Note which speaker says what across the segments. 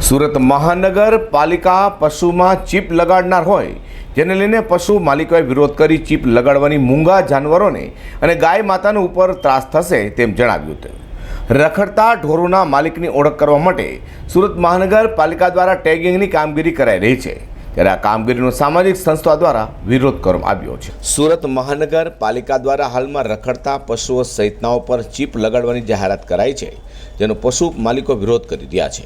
Speaker 1: સુરત મહાનગરપાલિકા પશુમાં ચીપ લગાડનાર હોય, જેને લઈને પશુ માલિકોએ વિરોધ કરી ચીપ લગાડવાની મૂંગા જાનવરોને અને ગાય માતાનો ઉપર ત્રાસ થશે તેમ જણાવ્યું હતું. રખડતા ઢોરોના માલિકની ઓળખ કરવા માટે સુરત મહાનગરપાલિકા દ્વારા ટેગિંગની કામગીરી કરાઈ રહી છે. ત્યારે આ કામગીરીનો સામાજિક સંસ્થા દ્વારા વિરોધ કરવામાં આવ્યો છે. સુરત મહાનગરપાલિકા દ્વારા હાલમાં રખડતા પશુઓ સહિતનાઓ પર ચીપ લગાડવાની જાહેરાત કરાઈ છે. જેનો પશુ માલિકો વિરોધ કરી રહ્યા છે.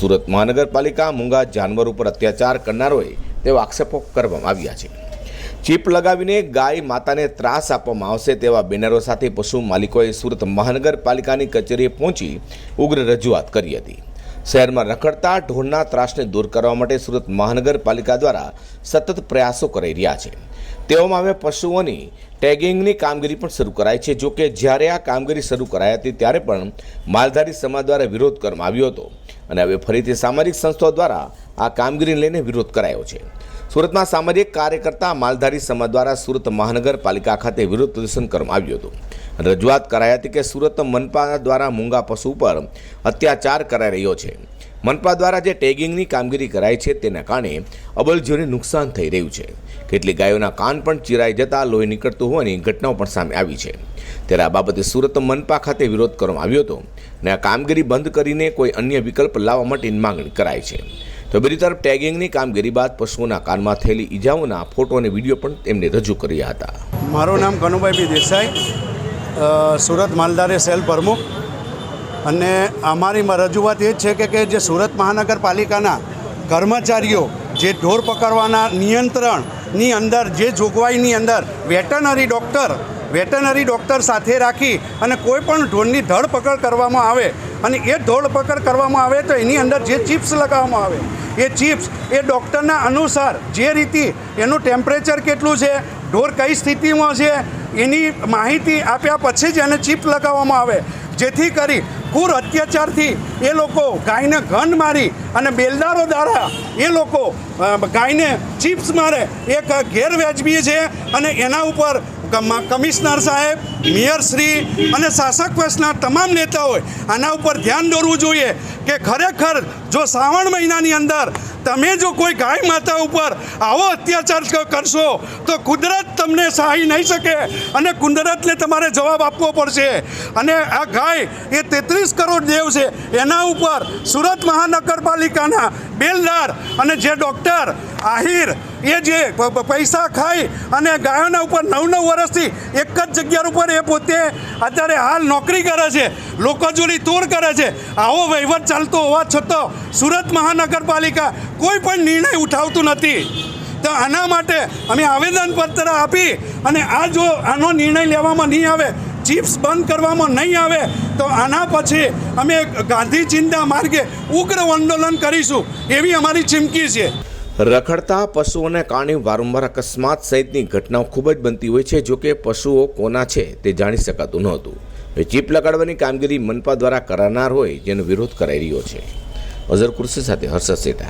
Speaker 1: સુરત મહાનગરપાલિકા મૂંગા જાનવર ઉપર અત્યાચાર કરનારોએ તેવા આક્ષેપો કરવામાં આવ્યા છે. ચીપ લગાવીને ગાય માતાને ત્રાસ આપવામાં આવશે તેવા બેનરો સાથે પશુ માલિકોએ સુરત મહાનગરપાલિકાની કચેરીએ પહોંચી ઉગ્ર રજૂઆત કરી હતી. શહેરમાં રખડતા, ઢોરના ત્રાસને દૂર કરવા માટે સુરત મહાનગરપાલિકા દ્વારા સતત પ્રયાસો કરાઈ રહ્યા છે. તેઓમાં હવે પશુઓની ટેગિંગની કામગીરી પણ શરૂ કરાઈ છે. જોકે જ્યારે આ કામગીરી શરૂ કરાઈ હતી, ત્યારે પણ માલધારી સમાજ દ્વારા વિરોધ કરવામાં આવ્યો હતો અને હવે ફરીથી સામાજિક સંસ્થાઓ દ્વારા આ કામગીરીને લઈને વિરોધ કરાયો છે. સુરતમાં સામાજિક કાર્યકર્તા માલધારી સમાજ દ્વારા સુરત મહાનગરપાલિકા ખાતે વિરોધ પ્રદર્શન કરવામાં આવ્યું હતું. રજૂઆત કરાઈ હતી કે સુરત મનપા દ્વારા મૂંગા પશુ પર અત્યાચાર કરાઈ રહ્યો છે. મનપા દ્વારા જે ટેગિંગની કામગીરી કરાઈ છે તેના કારણે અબલજીઓને નુકસાન થઈ રહ્યું છે. કેટલીક ગાયોના કાન પણ ચીરાઈ જતા લોહી નીકળતું હોવાની ઘટનાઓ પણ સામે આવી છે. ત્યારે આ બાબતે સુરત મનપા ખાતે વિરોધ કરવામાં આવ્યો હતો અને આ કામગીરી બંધ કરીને કોઈ અન્ય વિકલ્પ લાવવા માટેની માંગણી કરાઈ છે. તો બીજી તરફ ટેગિંગની કામગીરી બાદ પશુઓના કાનમાં થયેલી ઈજાઓના ફોટો અને વીડિયો પણ તેમને રજૂ કર્યા હતા.
Speaker 2: મારું નામ કનુભાઈ બી દેસાઈ. સુરત માલદારે સેલ પ્રમુખ. અને અમારી રજૂઆત એ જ છે કે જે સુરત મહાનગરપાલિકાના કર્મચારીઓ જે ઢોર પકડવાના નિયંત્રણની અંદર, જે જોગવાઈની અંદર વેટનરી ડૉક્ટર વેટનરી ડૉક્ટર સાથે રાખી અને કોઈ પણ ઢોરની ધરપકડ કરવામાં આવે અને એ ધરપકડ કરવામાં આવે તો એની અંદર જે ચિપ્સ લગાવવામાં આવે, એ ચિપ્સ એ ડૉક્ટરના અનુસાર જે રીતે એનું ટેમ્પરેચર કેટલું છે ઢોર કઈ સ્થિતિમાં છે એની માહિતી આપ્યા પછી જ એને ચીપ લગાવવામાં આવે. જેથી કરી કુર અત્યાચારથી એ લોકો ગાયને ઘન મારી અને બેલદારો દ્વારા એ લોકો ગાયને ચિપ્સ મારે. એ ક- ગેરવ્યાજબી છે અને એના ઉપર કમ- કમિશનર સાહેબ મેયરશ્રી અને શાસક પક્ષના તમામ નેતાઓએ આના ઉપર ધ્યાન દોરવું જોઈએ કે ખરેખર જો શ્રાવણ મહિનાની અંદર તમે જો કોઈ ગાય માતા ઉપર આવો અત્યાચાર કરશો, તો કુદરત તમને સહાય નહીં શકે અને કુદરતને તમારે જવાબ આપવો પડશે. અને આ ગાય એ તેત્રીસ કરોડ દેવ છે. એના ઉપર સુરત મહાનગરપાલિકાના બેલદાર અને જે ડૉક્ટર આહિર એ જે પૈસા ખાઈ અને ગાયોના ઉપર નવ નવ વર્ષથી એક જ જગ્યા ઉપર એ પોતે અત્યારે હાલ નોકરી કરે છે, લોકો જોડી તોડ કરે છે. આવો વહીવટ ચાલતો હોવા છતાં સુરત મહાનગરપાલિકા કોઈ પણ નિર્ણય ઉઠાવતું નથી. તો આના માટે અમે આવેદનપત્ર આપી અને આ જો આનો નિર્ણય લેવામાં નહીં આવે, ચિપ્સ બંધ કરવામાં નહીં આવે, તો આના પછી અમે ગાંધી ચિંતા માર્ગે ઉગ્ર આંદોલન કરીશું, એવી અમારી ચીમકી છે.
Speaker 1: રખડતા પશુઓને કારણે વારંવાર અકસ્માત સહિતની ઘટનાઓ ખૂબ જ બનતી હોય છે. જોકે પશુઓ કોના છે તે જાણી શકાતું નહોતું. ચીપ લગાડવાની કામગીરી મનપા દ્વારા કરાનાર હોય જેનો વિરોધ કરાઈ રહ્યો છે. અઝર કુર્સી સાથે હર્ષદ સેઠા.